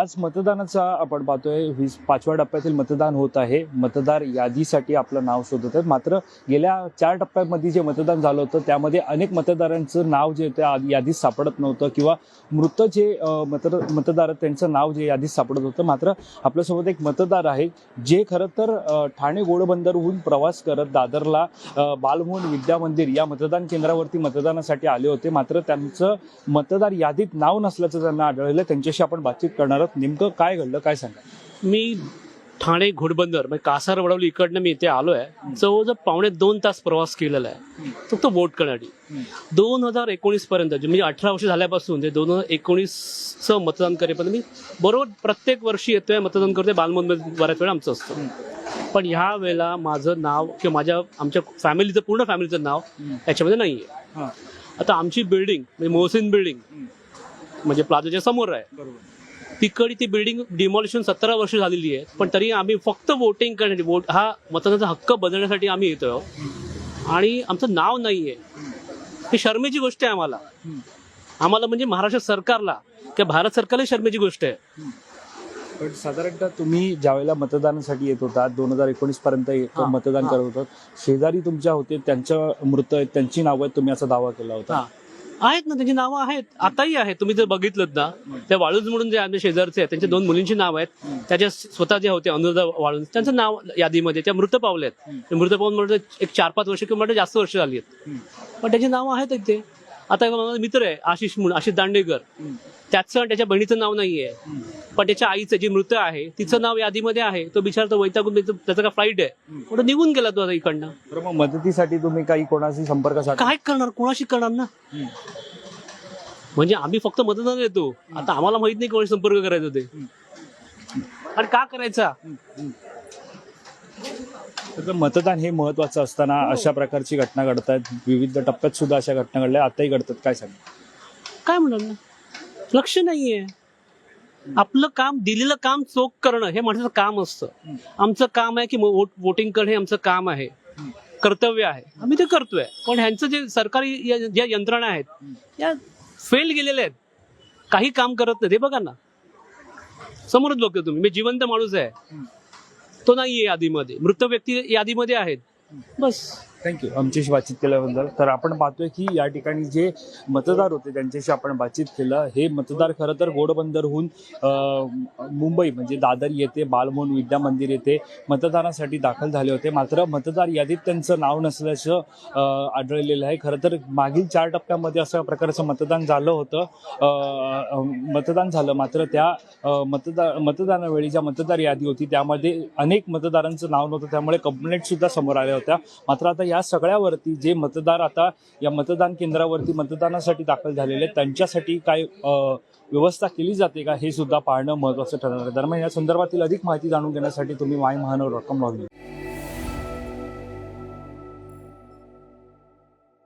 आज मतदानाचा आपण पाहतोय. वीस पाचव्या टप्प्यातील मतदान होत आहे. मतदार यादीसाठी आपलं नाव शोधत आहेत. मात्र गेल्या चार टप्प्यामध्ये जे मतदान झालं होतं त्यामध्ये अनेक मतदारांचं नाव जे त्या यादीत सापडत नव्हतं किंवा मृत जे मतदार मतद मतदार त्यांचं नाव जे यादीत सापडत होतं. मात्र आपल्यासोबत एक मतदार आहे जे खरं तर ठाणे गोडबंदरहून प्रवास करत दादरला बालमोहन विद्या मंदिर या मतदान केंद्रावरती मतदानासाठी आले होते. मात्र त्यांचं मतदार यादीत नाव नसल्याचं त्यांना आढळलं. त्यांच्याशी आपण बातचीत करणार आहोत नेमकं काय घडलं काय सांगा मी ठाणे घोडबंदर म्हणजे कासार वडवली इकडनं मी इथे आलो आहे जवळजवळ पावणे दोन तास प्रवास केलेला आहे. फक्त वोट करण्यासाठी दोन हजार एकोणीस पर्यंत जे म्हणजे अठरा वर्ष झाल्यापासून ते दोन हजार एकोणीसचं मतदान करेपर्यंत मी बरोबर प्रत्येक वर्षी येतोय मतदान करतोय बालमोहन बऱ्याच वेळा आमचं असतं. पण ह्या वेळेला माझं नाव किंवा माझ्या आमच्या फॅमिलीचं पूर्ण फॅमिलीचं नाव याच्यामध्ये नाही आहे हां. आता आमची बिल्डिंग म्हणजे मोहसिन बिल्डिंग म्हणजे प्लाझाच्या समोर आहे. बरोबर. तिकडे ती बिल्डिंग डिमॉलिशन सतरा वर्ष झालेली आहे. पण तरी आम्ही फक्त वोटिंग करण्यासाठी वोट हा मतदानाचा हक्क बदलण्यासाठी आम्ही येतोय आणि आमचं नाव नाहीये. ही शर्मेची गोष्ट आहे आम्हाला. आम्हाला म्हणजे महाराष्ट्र सरकारला किंवा भारत सरकारला शर्मेची गोष्ट आहे. पण साधारणतः तुम्ही ज्यावेळेला मतदानासाठी येत होता दोन हजार एकोणीस पर्यंत हां, मतदान हां. करत होतात. शेजारी तुमच्या होते त्यांच्या मृत आहेत त्यांची नावं आहेत तुम्ही असा दावा केला होता. हा. आहेत ना त्यांची नावं आहेत. आताही आहेत. तुम्ही जर बघितलं ना त्या वाळूज म्हणून जे आमच्या शेजारचे आहेत त्यांच्या दोन मुलींची नाव आहेत. त्याच्या स्वतः जे होते अनुराधा वाळूंज त्यांचं नाव यादीमध्ये त्या मृत पावले आहेत. ते मृत पावून म्हणजे एक चार पाच वर्ष किंवा जास्त वर्ष झाली आहेत. पण त्याची नावं आहेत इथे. आता माझा मित्र आहे आशिष म्हणून आशिष दांडेकर. त्याचं त्याच्या बहिणीचं नाव नाहीये. पण त्याच्या आईचं जी मृत आहे तिचं नाव यादीमध्ये आहे. तो बिचार तो वैतागून त्याचं काय फ्लाईट आहे? कुठं निघून गेला तो आता इकडनं? मग मदतीसाठी तुम्ही काही कोणाशी संपर्क काय करणार? कोणाशी करणार ना? म्हणजे आम्ही फक्त मतदान येतो आता आम्हाला माहीत नाही कोणाशी संपर्क करायचा ते. आणि का करायचा? तर मतदान हे महत्वाचं असताना अशा प्रकारची घटना घडत आहेत विविध टप्प्यात सुद्धा अशा घटना घडल्या. आताही घडतात. काय सांगा काय म्हणणार ना? लक्ष नाहीये. आपलं काम दिलेलं काम चोख करणं हे माणसाचं काम असतं. आमचं काम आहे की वोट वोटिंग करणं हे आमचं काम आहे. कर्तव्य आहे. आम्ही ते करतोय. पण ह्यांचं जे सरकारी ज्या यंत्रणा आहेत या फेल गेलेल्या आहेत. काही काम करत नाही ते बघा ना. समोरच बघतो तुम्ही. मी जिवंत माणूस आहे. तो नाहीये यादीमध्ये. मृत व्यक्ती यादीमध्ये आहेत. बस. थँक्यू आमच्याशी बातचीत केल्याबद्दल. तर आपण पाहतोय की या ठिकाणी जे मतदार होते त्यांच्याशी आपण बातचीत केलं. हे मतदार खरं तर घोडबंदरहून मुंबई म्हणजे दादर येथे बालमोहन विद्या मंदिर येथे मतदानासाठी दाखल झाले होते. मात्र मतदार यादीत त्यांचं नाव नसल्याचं आढळलेलं आहे. खरं तर मागील चार टप्प्यामध्ये अशा प्रकारचं मतदान झालं होतं. मतदान झालं. मात्र त्या अं, मतदार मतदानावेळी ज्या मतदार यादी होती त्यामध्ये अनेक मतदारांचं नाव नव्हतं. त्यामुळे कंप्लेंटसुद्धा समोर आल्या होत्या. मात्र आता या सगळ्यावरती जे मतदार आता या मतदान केंद्रावरती मतदानासाठी दाखल झालेले आहेत, त्यांच्यासाठी काय व्यवस्था केली जाते का? हे सुद्धा पाहणं महत्त्वाचं ठरणार आहे. दरम्यान या संदर्भातील अधिक माहिती जाणून घेण्यासाठी तुम्ही माय महानवर रक्कम लॉग